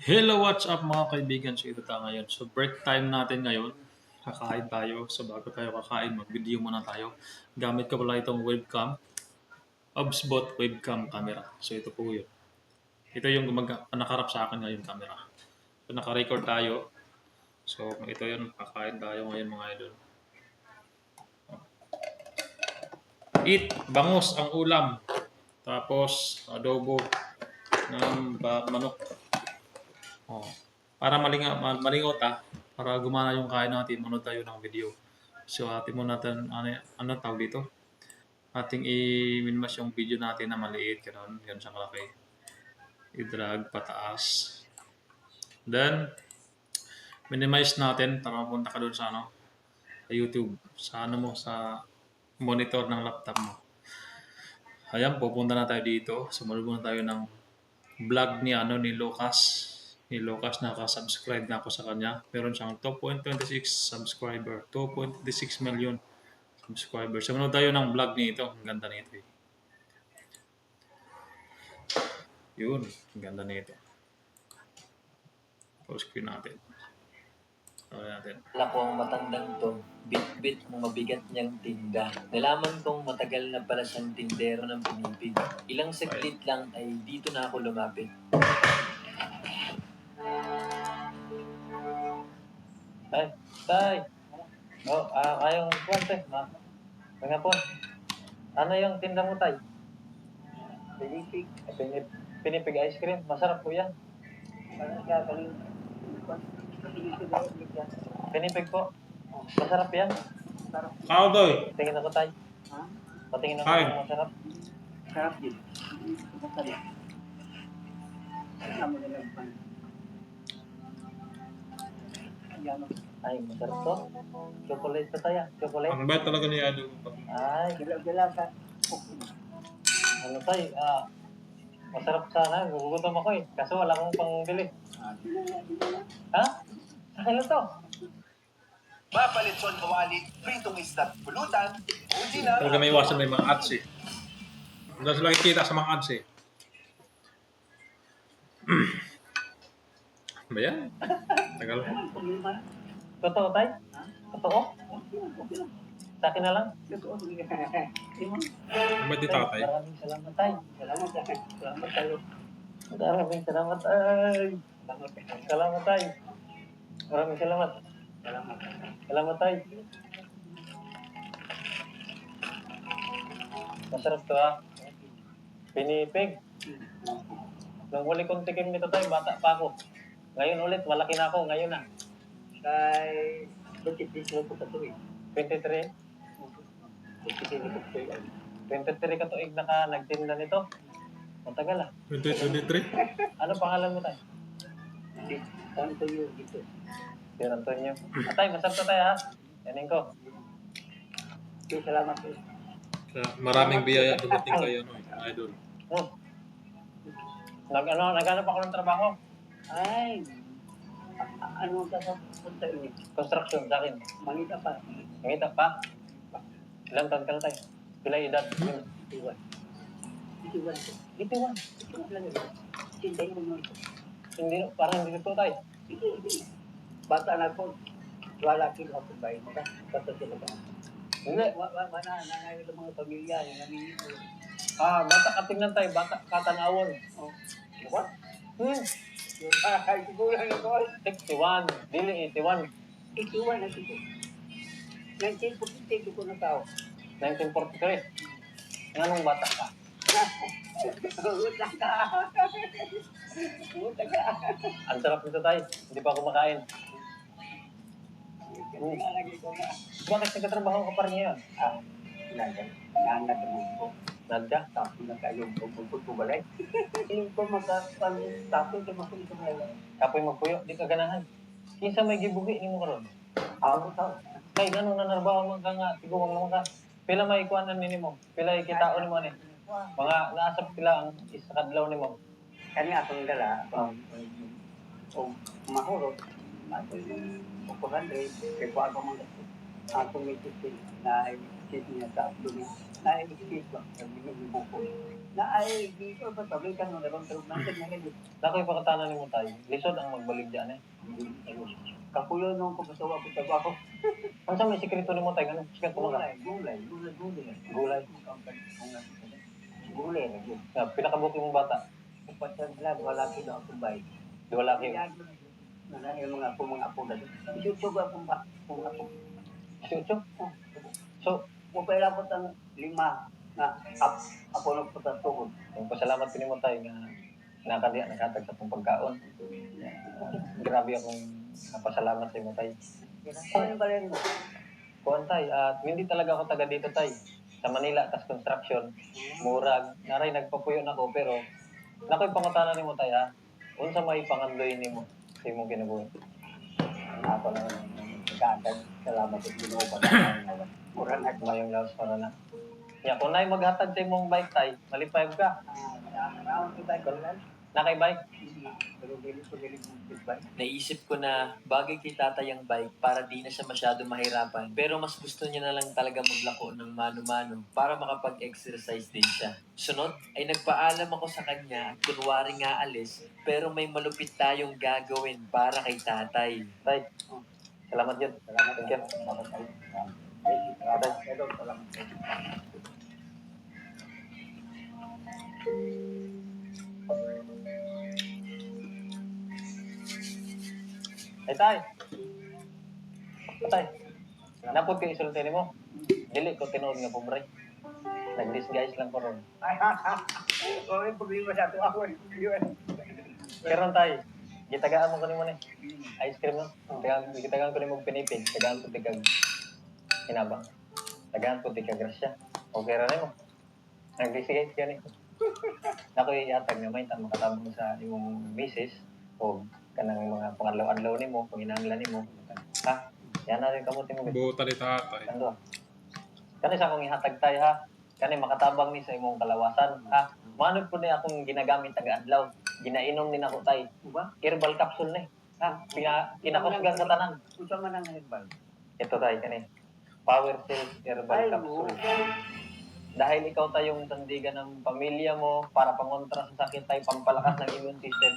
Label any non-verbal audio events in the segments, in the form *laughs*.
Hello, what's up mga kaibigan? So ito tayo ngayon. So break time natin ngayon. Kakain tayo. So bago tayo kakain, mag-video muna tayo. Gamit ko pala itong webcam. Obsbot webcam camera. So ito po yun. Ito yung gumag- nakarap sa akin ngayon camera. So naka-record tayo. So ito yun, kakain tayo ngayon mga idol. Eat, bangus ang ulam. Tapos adobo ng manok. Oh. Para malinga, ma- malingot ah. Para gumana yung kain natin, manood tayo ng video. So atin mo natin, ano, ano tawag dito? Ating i-minmas yung video natin na maliit, gano'n, gano'n siya kalaki. I-drag pataas. Then, minimize natin para mapunta ka doon sa ano, sa YouTube, sa ano mo, sa monitor ng laptop mo. Ayan, pupunta na tayo dito. Sumunod muna tayo ng vlog ni ano ni Lucas. Ni Lucas naka-subscribe na ako sa kanya. Meron siyang 2.26 subscriber. 2.26 million subscriber. Sumunod tayo ng vlog nito. Ang ganda nito eh. Yun, ang ganda nito. Pause screen natin. Tawag natin. Ko ang matandang to, bit-bit ng mabigat niyang tinda. Nalaman kong matagal na pala siyang tindero ng pinipig. Ilang saglit lang ay dito na ako lumapit. Tay, tay! Oh, ah, ayong kuwan, tay. Ma, mga po. Ano yung tinda mo, tay? Pinipig. Pinip, pinipig ice cream. Masarap po yan. Pinipig po. Masarap yan. Kao doy! Tingin ako tayo. Ha? Patingin ako kung masarap. Sarap din. Masarap. Alam mo na Ay, masarap to. Chocolate pa tayo. Chocolate. Ang bait talaga ni Ado. Ay, Gila-gila ka. ano tayo. Ah, masarap sana. Gugutom ako eh. Kaso wala akong pangbili. Ah, na, na. Ha? Sa akin lang to. Mapalitson kawali, pritong isda't pulutan, original. Talaga may iwasan may mga ads eh. Doon sila kikita sa mga ads eh. *clears throat* ba yan? Tagal. Totoo tayo? Totoo? Sa akin na lang. Totoo. Di bait ni tatay. Maraming salamat tayo. Salamat tayo. Salamat tayo. Maraming salamat tayo. Salamat tayo. Maraming salamat. Salamat. Salamat tayo. Masarap to ah. Pinipig. Nung huli kong tikim nito tayo, bata pa ako. Ngayon ulit, malaki na ako. Ngayon na. Kay... Bakit di sila ko sa tuwi? 23. Bakit di ko sa tuwi? 23 ka tuig na ka nagtinda nito. Matagal ah. 2023? Ano pangalan mo tayo? Si Antonio dito. Si Antonio. Atay, masarap to tayo ha. Yanin ko. Okay, salamat tayo. Kaya maraming biyaya dumating kayo, no, idol. Hmm. Nag, ano, naghanap ako ng trabaho. Ay! Ano ka sa punta ini? Construction sa akin. Mangita pa. Ngita pa. Ilang taon ka na tayo? Pila edad? Itiwan. Itiwan ko. Itiwan. Itiwan lang yun. Tintayin mo ito. Hindi, parang hindi to tayo. Bata na po. Wala kilo ako ba yun? Basta sila ba? Hindi. Wa- wa- Wala, nanay ng mga pamilya, namingin mo. Ah, bata ka tingnan tayo. Bata katanawon. Oh. What? Hmm. Yung bahay, siguro ito. 61. Dili 81. Itiwan na ito. 1943 ko na tao. 1943. Anong bata ka? Utang ka. Utang ka. Ang sarap nito tayo. Hindi pa kumakain. Na. Bakit nagkatrabaho ka pa rin ngayon? Ah. Nangat mo ko. Nadya. Tapos na tayo pupuput ko balay. Hindi ko makapan. Tapos ko makulit ko balay. Kapoy magpuyo. Di ka ganahan. Kinsa may gibugi ni mo karon. Ako tao. Kay ganun na narbaho man ka nga. Tiguwang naman ka. Pila may ikuanan ni mo. Pila ikitaon ni mo ni. Mga naasap sila ang isa kadlaw ni mo. Kani akong dala. Um, um, mahurot. Ako yung 400. Kaya ko ako mga akong may na skate niya sa abdomen. Na-skate ba? Sabi niya yung buko. Na ay, dito ba? Sabi ka nung naroon tulog natin na ngayon. Nakoy pakatanan ni mo tayo. Lisod ang magbalig dyan eh. Kapuyo nung kumasawa ko sa bako. Ang sa may sikreto ni mo tayo, ganun, sikat ko mga. Gulay, gulay, gulay, gulay. Gulay. Na yun. Yeah, pinakabuki mong bata. Kapatid lang, wala ko na akong bayad. Di wala. Na yung mga apo, mga apo na doon. Akong ba, akong apo. Chucho. So, Kung kailangan ang lima na ap, apo ng patatukod. yung pasalamat ni mo tayo nga nakadiya, nakatag sa itong pagkaon. Grabe akong napasalamat sa mo tayo. Ano ba rin mo? Kuhan tay, at hindi talaga ako taga dito tay. Sa Manila, tas construction, murag, naray nagpapuyo na ko, pero nakoy pangutanan ni mo tay ha. Unsa may pangandoy ni mo sa imong kinabuhi. Ako na nagkakad. Salamat at ginoo pa na. Mura na ko. Mayong laos para na. Ya, kung na'y maghatag sa imong bike tay, malipay ka. Nakay bike? Naisip ko na bagay kay tatay ang bike para di na siya masyado mahirapan. Pero mas gusto niya na lang talaga maglako ng mano-mano para makapag-exercise din siya. Sunod ay nagpaalam ako sa kanya at kunwari nga alis pero may malupit tayong gagawin para kay tatay. tay. Salamat yun. Salamat Thank you. Salamat. Salamat. Hello, salamat. Ay tay. Tay. Napod ka isulti ni mo. Dili ko tinuod nga pobre. Nag-disguise lang ko ron. Ay, ha, ha. May problema sa ato ako. Yun. Pero tay, gitagaan mo ko ni mo ni. Ice cream no? Tagaan, gitagaan ko ni mo pinipig. Tagaan ko tigag hinabang. Tagaan ko tigag grasya. Okay ra mo. Nag-disguise ka ni. Ako ihatag nga may tama katabang sa imong misis o kanang mga pangadlaw-adlaw nimo, panginahanglan nimo. Ha? Yan na rin kamuti mo. Buta ni tatay. Kando. Kani sa akong ihatag tayo ha. Kani makatabang ni sa imong kalawasan ha. Manod po ni akong ginagamit taga adlaw. Ginainom ni nako tay. Diba? Herbal capsule ni. Ha, pina kinakusgan sa tanan. Saan man ang herbal. Ito tay kani. Power Cells Herbal Ay, Capsule. Dahil ikaw tayong sandigan ng pamilya mo para pangontra sa sakit tay, pampalakas ng immune system.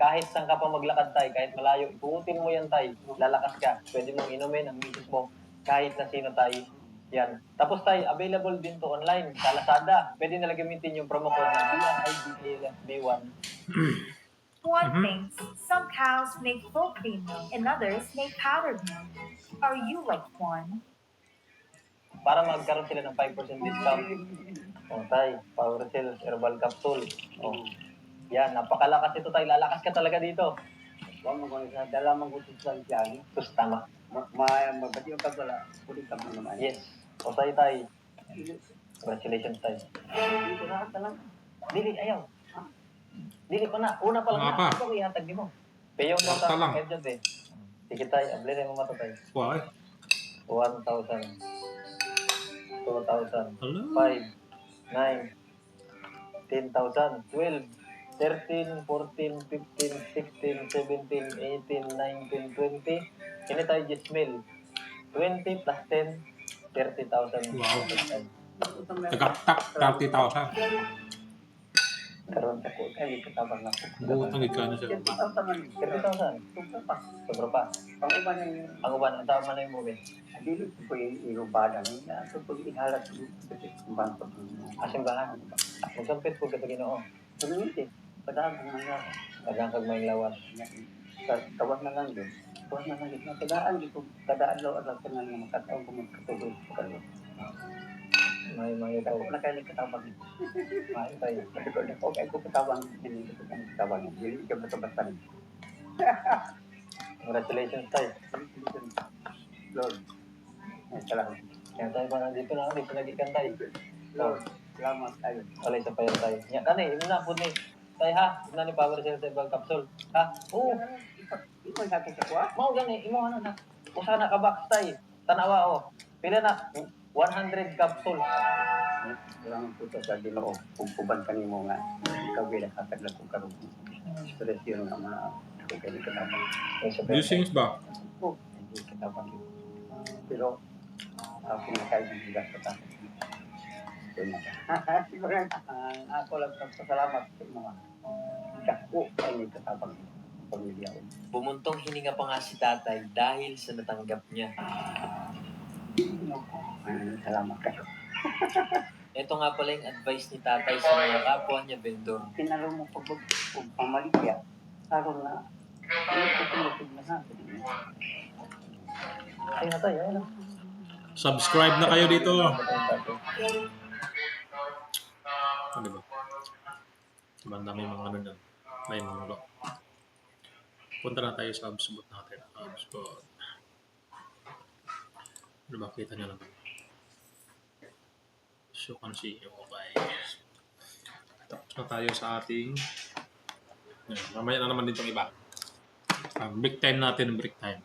Kahit saan ka pa maglakad tay, kahit malayo, ipuutin mo yan tay, lalakas ka. Pwede mong inumin ang misis mo kahit na sino tay. Yan. Tapos tay, available din to online sa Lazada. Pwede nila gamitin yung promo code na B1 One Mhm. thinks some cows make full cream milk and others make powdered milk. Are you like one? para magkaroon sila ng 5% discount. O tay, Power Cells Herbal Capsule. O, yan, napakalakas ito tay. Lalakas ka talaga dito. Huwag mo kung sa dala mong gusto sa dyan. Sus, tama. Ma, ma, mabati yung pagwala. Kulit ka naman. Yes. O tay tay. Congratulations tay. Dito na ka lang. Dili, ayaw. Dili pa na. Una pa lang na. pa. Ito ko ihatag di mo. Payo mo ta. lang. Medyo eh. Sige tay, abli rin mo mata tay. Why? 1,000. 2,000. 5, Hello? 9, 10,000, 12, 13, 14, 15, 16, 17, 18, 19, 20. Kini tayo Gismil. 20 plus 10, 30,000. Wow. Tagaktak, 30,000. Karoon ako. Ay, katabang ako. Buta ni ka na siya. Kaya ito naman. 30,000. Ito pa. Sobra pa. Ang iba na yung Ang uban, ang tama na yung. Dili ko yung irubada niya. Ito pag ihalat ko ang bangko. Asimbahan. Magsampit po kita ginoo. Eh. Padaan ko nga. Tagang kag may lawas. Kawas na lang din. Kawas na lang din. Kadaan dito. Kadaan daw at lang nga makataon ko magkatuloy ko kayo. May may ito. Ako na kayo nagkatabang. May tayo. Okay ko katabang. Hindi ko katabang. Hindi ka basta-basta. Congratulations tayo. Lord. Ay, salamat. Kaya tayo ba nandito na kami, pinagikan tayo. Lord. Salamat tayo. Walay sa payo tayo. Nya kani, imo na po ni. Tayo ha, na ni Power Cell sa ibang capsule. Ha? Oo. Ikaw sa akin sa kuha? Mao gani, imo ano na. Usa na ka box tayo. Tanawa o. Pila na? 100 capsule. Salamat po sa Ginoo. Kung kuban ka mo nga. Ikaw gila kakadlag ko karoon. Stress yun nga mga ako kayo katabang. Tayo. Blessings ba? Oh, hindi katabang. Pero Ako pinakain ng bigas sa tapos. Ito na. *laughs* Siguro ang ako lang pasalamat sa mga dako ay katabang pamilya ko. Bumuntong hininga pa nga si tatay dahil sa natanggap niya. Maraming salamat kayo. *laughs* Ito nga pala yung advice ni tatay sa mga kapwa niya vendor. Tinalo mo pag pamaligya. Karon na. Ano ko tinutog na sa akin. Ayun na tayo, ayun na. Subscribe na kayo dito. Ano ba? Ang dami mga ano dyan. May mga lo. Punta na tayo sa HubSpot natin. HubSpot. Ano ba? Kita nyo naman. So, kung si okay. Tapos na tayo sa ating mamaya na naman dito iba. Ang break time natin, break time.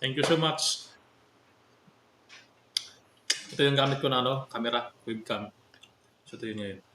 Thank you so much. Ito yung gamit ko na ano, camera, webcam. So ito yun ngayon.